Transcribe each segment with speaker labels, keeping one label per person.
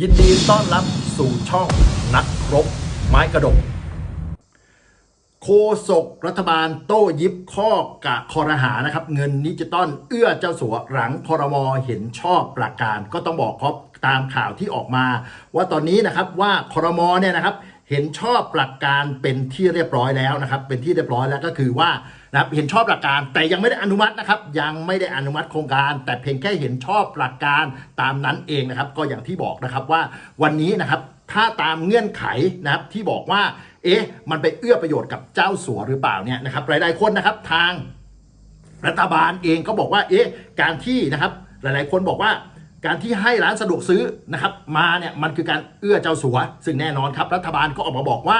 Speaker 1: ยินดีต้อนรับสู่ช่องนักครบไม้กระดก โคศกรัฐบาลโต้ยิบข้อกะคอรหานะครับ เงินนิจิตอลเอื้อเจ้าสัวหลังคอรมอเห็นชอบประกการ ก็ต้องบอกครับตามข่าวที่ออกมา ว่าตอนนี้นะครับว่าคอรมอเนี่ยนะครับ เห็นชอบหลักการเป็นที่เรียบร้อยแล้วนะครับ เป็นที่เรียบร้อยแล้วก็คือว่านะครับเห็นชอบหลักการแต่ยังไม่ได้อนุมัตินะครับ ยังไม่ได้อนุมัติโครงการ แต่เพียงแค่เห็นชอบหลักการตามนั้นเองนะครับ ก็อย่างที่บอกนะครับว่าวันนี้นะครับถ้าตามเงื่อนไขนะครับที่บอกว่า เอ๊ะ มันไปเอื้อประโยชน์กับเจ้าสัวหรือเปล่าเนี่ยนะครับหลายๆคนนะครับทางรัฐบาลเองก็บอกว่าเอ๊ะการที่นะครับหลายๆ คนบอกว่า การที่ให้ร้านสะดวกซื้อนะครับมาเนี่ยมันคือการเอื้อเจ้าสัว ซึ่งแน่นอนครับรัฐบาลก็ออกมาบอกว่า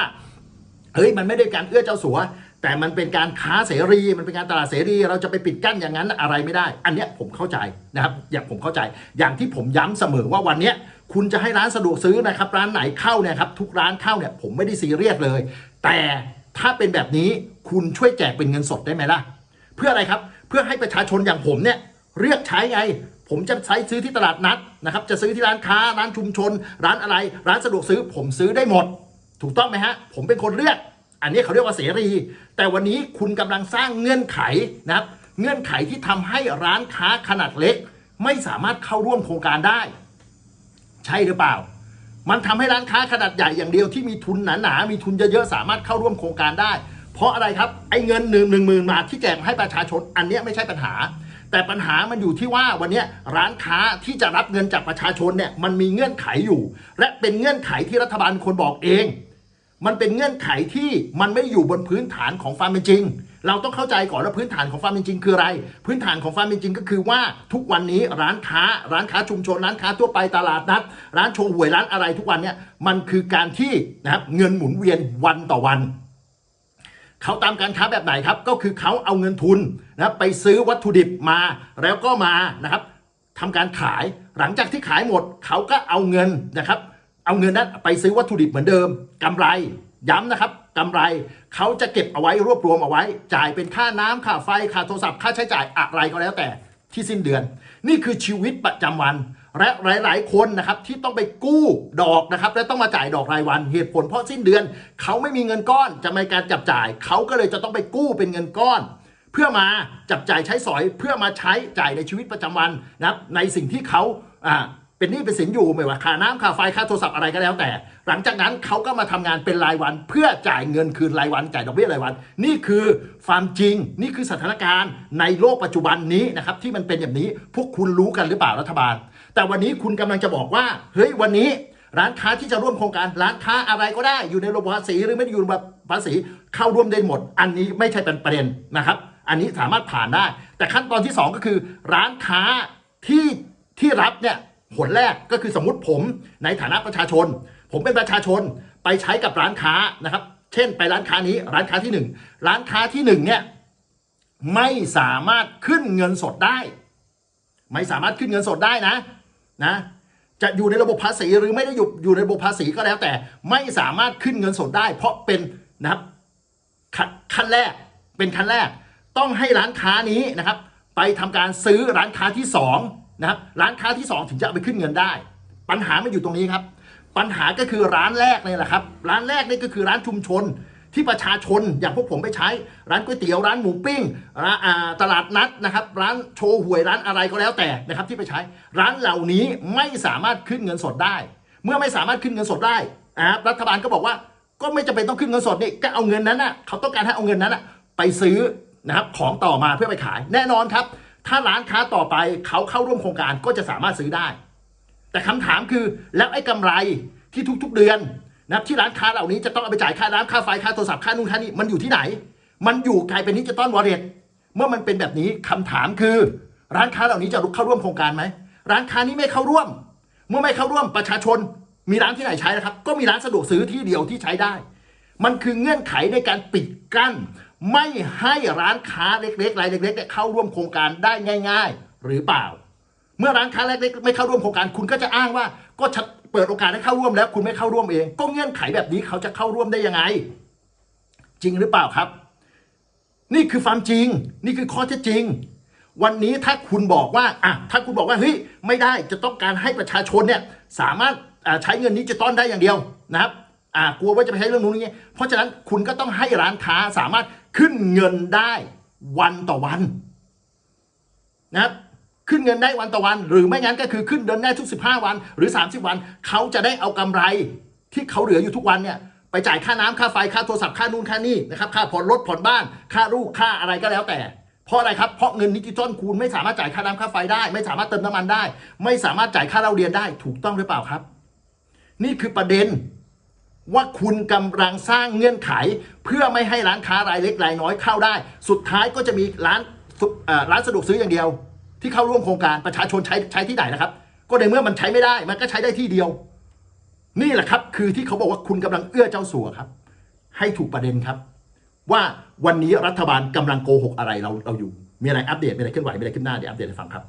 Speaker 1: เฮ้ยมันไม่ได้การเอื้อเจ้าสัว แต่มันเป็นการค้าเสรี มันเป็นการตลาดเสรี เราจะไปปิดกั้นอย่างนั้นอะไรไม่ได้ อันเนี้ยผมเข้าใจนะครับอย่างผมเข้าใจ อย่างที่ผมย้ำเสมอว่าวันเนี้ยคุณจะให้ร้านสะดวกซื้อนะครับร้านไหนเข้าเนี่ยครับทุกร้านเข้าเนี่ยผมไม่ได้ซีเรียสเลย แต่ถ้าเป็นแบบนี้คุณช่วยแจกเป็นเงินสดได้ไหมล่ะ เพื่ออะไรครับเพื่อให้ประชาชนอย่างผมเนี่ยเรียกใช้ไง ผมจะใช้ซื้อที่ตลาดนัดนะครับจะซื้อที่ร้านค้าร้านชุมชน ร้านอะไร ร้านสะดวกซื้อ ผมซื้อได้หมด ถูกต้องไหมฮะ ผมเป็นคนเลือก อันนี้เขาเรียกว่าเสรี แต่วันนี้คุณกำลังสร้างเงื่อนไขนะครับ เงื่อนไขที่ทำให้ร้านค้าขนาดเล็ก ไม่สามารถเข้าร่วมโครงการได้ ใช่หรือเปล่า มันทำให้ร้านค้าขนาดใหญ่อย่างเดียวที่มีทุนหนาๆมีทุนเยอะๆสามารถเข้าร่วมโครงการได้ เพราะอะไรครับไอ้เงินหนึ่งหนึ่งหมื่นบาทที่แจกให้ประชาชน อันนี้ไม่ใช่ปัญหา แต่ปัญหามันอยู่ที่ว่าวันนี้ร้านค้าที่จะรับเงินจากประชาชนเนี่ยมันมีเงื่อนไขอยู่ และเป็นเงื่อนไขที่รัฐบาลคนบอกเอง มันเป็นเงื่อนไขที่มันไม่อยู่บนพื้นฐานของความเป็นจริง เราต้องเข้าใจก่อนว่าพื้นฐานของความเป็นจริงคืออะไร พื้นฐานของความเป็นจริงก็คือว่าทุกวันนี้ร้านค้า ร้านค้าชุมชน ร้านค้าทั่วไปตลาดนัด ร้านโชว์หวยร้านอะไรทุกวันเนี่ยมันคือการที่นะครับเงินหมุนเวียนวันต่อวัน เขาตามการค้าแบบไหนครับ ก็คือเขาเอาเงินทุนนะไปซื้อวัตถุดิบมาแล้วก็มานะครับทำการขายหลังจากที่ขายหมด เขาก็เอาเงินนะครับ เอาเงินนั้นไปซื้อวัตถุดิบเหมือนเดิมกำไรย้ำนะครับกำไรเขาจะเก็บเอาไว้รวบรวมเอาไว้ จ่ายเป็นค่าน้ำค่าไฟค่าโทรศัพท์ค่าใช้จ่ายอะไรก็แล้วแต่ที่สิ้นเดือน นี่คือชีวิตประจำวัน และหลาย ๆ คนนะครับที่ต้องไปกู้ดอกนะครับ และต้องมาจ่ายดอกรายวันเหตุผลเพราะสิ้นเดือน เขาไม่มีเงินก้อนจะในการจับจ่าย เขาก็เลยจะต้องไปกู้เป็นเงินก้อน เพื่อมาจับจ่ายใช้สอยเพื่อมาใช้จ่ายในชีวิตประจำวันนะครับในสิ่งที่เขาอ่าเป็นหนี้เป็นสินอยู่ไม่ว่าค่าน้ำค่าไฟค่าโทรศัพท์อะไรก็แล้วแต่ หลังจากนั้นเขาก็มาทำงานเป็นรายวัน เพื่อจ่ายเงินคืนรายวันจ่ายดอกเบี้ยรายวัน นี่คือความจริง นี่คือสถานการณ์ในโลกปัจจุบันนี้นะครับที่มันเป็นอย่างนี้พวกคุณรู้กันหรือเปล่ารัฐบาล แต่วันนี้คุณกำลังจะบอกว่า เฮ้ยวันนี้ร้านค้าที่จะร่วมโครงการร้านค้าอะไรก็ได้อยู่ในระบบภาษีหรือไม่อยู่ในระบบภาษีเข้าร่วมได้หมด อันนี้ไม่ใช่เป็นประเด็นนะครับ อันนี้สามารถผ่านได้ แต่ขั้นตอนที่ 2 ก็คือ ร้านค้าที่ที่รับเนี่ยผลแรกก็คือสมมติผมในฐานะประชาชน ผมเป็นประชาชนไปใช้กับร้านค้านะครับ เช่น ไปร้านค้านี้ร้านค้าที่หนึ่งร้านค้าที่หนึ่งเนี่ยไม่สามารถขึ้นเงินสดได้ ไม่สามารถขึ้นเงินสดได้นะ นะจะอยู่ในระบบภาษีหรือไม่ได้อยู่อยู่ในระบบภาษีก็แล้วแต่ ไม่สามารถขึ้นเงินสดได้ เพราะเป็นนะครับขั้นแรกเป็นขั้นแรก ต้องให้ร้านค้านี้นะครับ ไปทำการซื้อร้านค้าที่สองนะครับร้านค้าที่สองถึงจะเอาไปขึ้นเงินได้ ปัญหาไมันอยู่ตรงนี้ครับ ปัญหาก็คือร้านแรกเนี่ยแหละครับ ร้านแรกนี่ก็คือร้านชุมชน ที่ประชาชนอย่างพวกผมไปใช้ร้านก๋วยเตี๋ยวร้านหมูปิ้งร้านตลาดนัดนะครับ ร้านโชว์หวยร้านอะไรก็แล้วแต่นะครับ ที่ไปใช้ร้านเหล่านี้ไม่สามารถขึ้นเงินสดได้ เมื่อไม่สามารถขึ้นเงินสดได้นะครับรัฐบาลก็บอกว่าก็ไม่จำเป็นต้องขึ้นเงินสดนี่ก็เอาเงินนั้นน่ะเขาต้องการให้เอาเงินนั้นน่ะไปซื้อนะครับของต่อมาเพื่อไปขาย แน่นอนครับ ถ้าร้านค้าต่อไปเขาเข้าร่วมโครงการก็จะสามารถซื้อได้ แต่คำถามคือแล้วไอ้กำไรที่ทุกๆเดือน นะครับที่ร้านค้าเหล่านี้จะต้องเอาไปจ่ายค่าน้ำค่าไฟค่าโทรศัพท์ค่านู่นค่านี่มันอยู่ที่ไหน มันอยู่กลายเป็นดิจิตอลวอลเล็ตเมื่อมันเป็นแบบนี้คำถามคือ ร้านค้าเหล่านี้จะเข้าร่วมโครงการไหมร้านค้านี้ไม่เข้าร่วม เมื่อไม่เข้าร่วมประชาชน มีร้านที่ไหนใช้นะครับ ก็มีร้านสะดวกซื้อที่เดียวที่ใช้ได้ มันคือเงื่อนไขในการปิดกั้น ไม่ให้ร้านค้าเล็กๆรายเล็กๆเนี่ยเข้าร่วมโครงการได้ง่าย ๆ หรือเปล่า เมื่อร้านค้าเล็กๆไม่เข้าร่วมโครงการคุณก็จะอ้างว่าก็ชัด เปิดโอกาสให้เข้าร่วมแล้วคุณไม่เข้าร่วมเอง ก็เงื่อนไขแบบนี้เขาจะเข้าร่วมได้ยังไง จริงหรือเปล่าครับ นี่คือความจริง นี่คือข้อเท็จจริง วันนี้ถ้าคุณบอกว่าอะถ้าคุณบอกว่าเฮ้ยไม่ได้จะต้องการให้ประชาชนเนี่ยสามารถใช้เงินดิจิตอลได้อย่างเดียวนะครับอ่ากลัวว่าจะไปใช้เรื่องนู้นนี้เพราะฉะนั้นคุณก็ต้องให้ร้านค้าสามารถขึ้นเงินได้วันต่อวันนะครับ ขึ้นเงินได้วันต่อวัน หรือไม่งั้นก็คือขึ้นเดือนได้ทุก 15 วัน หรือ 30 วัน เขาจะได้เอากำไรที่เขาเหลืออยู่ทุกวันเนี่ยไปจ่ายค่าน้ำค่าไฟค่าโทรศัพท์ค่านู่นค่านี่นะครับค่าผ่อนรถผ่อนบ้าน ค่าลูกค่าอะไรก็แล้วแต่ เพราะอะไรครับเพราะเงินดิจิตอลคุณไม่สามารถจ่ายค่าน้ำค่าไฟได้ ไม่สามารถเติมน้ำมันได้ ไม่สามารถจ่ายค่าเราเรียนได้ถูกต้องหรือเปล่าครับ นี่คือประเด็นว่าคุณกำลังสร้างเงื่อนไข เพื่อไม่ให้ร้านค้ารายเล็กรายน้อยเข้าได้ สุดท้ายก็จะมีร้านร้านสะดวกซื้ออย่างเดียว ที่เข้าร่วมโครงการประชาชนใช้ใช้ที่ไหนนะครับ ก็ในเมื่อมันใช้ไม่ได้ มันก็ใช้ได้ที่เดียว นี่แหละครับ คือที่เขาบอกว่าคุณกำลังเอื้อเจ้าสัวครับ ให้ถูกประเด็นครับ ว่าวันนี้รัฐบาลกำลังโกหกอะไรเราเราอยู่ มีอะไรอัปเดตมีอะไรเคลื่อนไหวมีอะไรขึ้นหน้าเดี๋ยวอัปเดตให้ฟังครับ